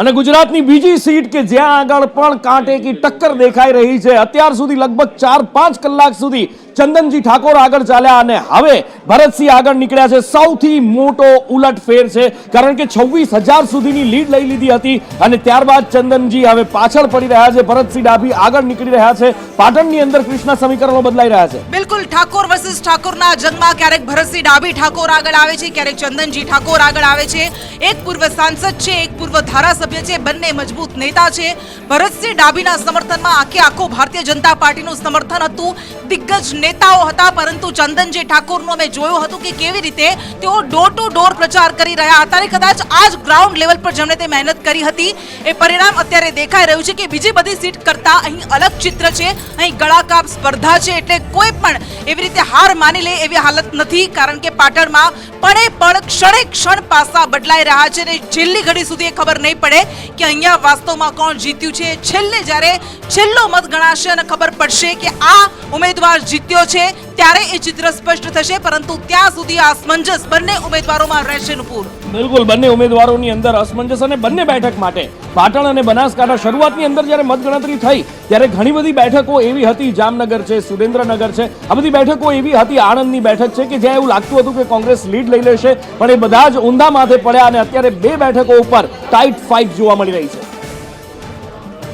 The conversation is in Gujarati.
અને ગુજરાતની બીજી સીટ કે જ્યાં આગળ પણ કાંટે કી ટક્કર દેખાઈ રહી છે. અત્યાર સુધી લગભગ ચાર પાંચ કલાક સુધી ચંદનજી ઠાકોર આગળ ચાલ્યા અને હવે ભરતસિંહ આગળ નીકળ્યા છે. સૌથી મોટો ઉલટફેર છે, કારણ કે છવ્વીસ સુધીની લીડ લઈ લીધી હતી અને ત્યારબાદ ચંદનજી હવે પાછળ પડી રહ્યા છે. ભરતસિંહ ડાભી આગળ નીકળી રહ્યા છે. પાટણની અંદર કૃષ્ણ સમીકરણો બદલાઈ રહ્યા છે. બિલકુલ, ઠાકોર વર્સિસ ઠાકોરના જંગમાં ક્યારેક ભરતસિંહ ડાભી ઠાકોર આગળ આવે છે, ક્યારેક ચંદનજી ઠાકોર આગળ આવે છે. એક પૂર્વ સાંસદ છે, એક પૂર્વ ધારાસભ્ય છે, બંને મજબૂત નેતા છે. ભરતસિંહ ડાભીના સમર્થનમાં આખે આખો ભારતીય જનતા પાર્ટીનું સમર્થન હતું. દિગ્ગજ નેતાઓ હતા, પરંતુ ચંદનજી ઠાકોરનું અમે જોયું હતું કે કેવી રીતે તેઓ ડોર ટુ ડોર પ્રચાર કરી રહ્યા હતા અને કદાચ આ જ ગ્રાઉન્ડ લેવલ પર જેમણે તે મહેનત કરી હતી, એ પરિણામ અત્યારે દેખાઈ રહ્યું છે કે બીજી બધી સીટ કરતાં અહીં અલગ ચિત્ર છે, અહીં ગળાકાપ સ્પર્ધા છે, એટલે કોઈ પણ એવી રીતે હાર માની લે એવી હાલત નથી, કારણ કે પાટણમાં પળે પળ ક્ષણે ક્ષણ પાસા બદલાઈ રહ્યા છે અને છેલ્લી ઘડી સુધી એ ખબર નહીં પડે કે અહીંયા વાસ્તવમાં કોણ જીત્યું છે. છેલ્લે જ્યારે છેલ્લો મત ગણાશે અને ખબર પડશે કે આ ઉમેદવાર જીત્યો છે ત્યારે એ ચિત્ર સ્પષ્ટ થશે, પરંતુ ત્યાં સુધી અસમંજસ બંને ઉમેદવારોમાં રહેશે નુપુર. બિલકુલ, બંને ઉમેદવારોની અંદર અસમંજસ અને બંને બેઠક માટે. પાટણ અને બનાસકાંઠા શરૂઆતની અંદર જ્યારે મતગણતરી થઈ, ત્યારે ઘણી બધી બેઠકો એવી હતી, જામનગર છે, સુરેન્દ્રનગર છે, આ બધી બેઠકો એવી હતી, આણંદની બેઠક છે કે જ્યાં એવું લાગતું હતું કે કોંગ્રેસ લીડ લઈ લેશે, પણ એ બધા જ ઊંધા માથે પડ્યા અને અત્યારે બે બેઠકો ઉપર ટાઈટ ફાઇટ જોવા મળી રહી છે.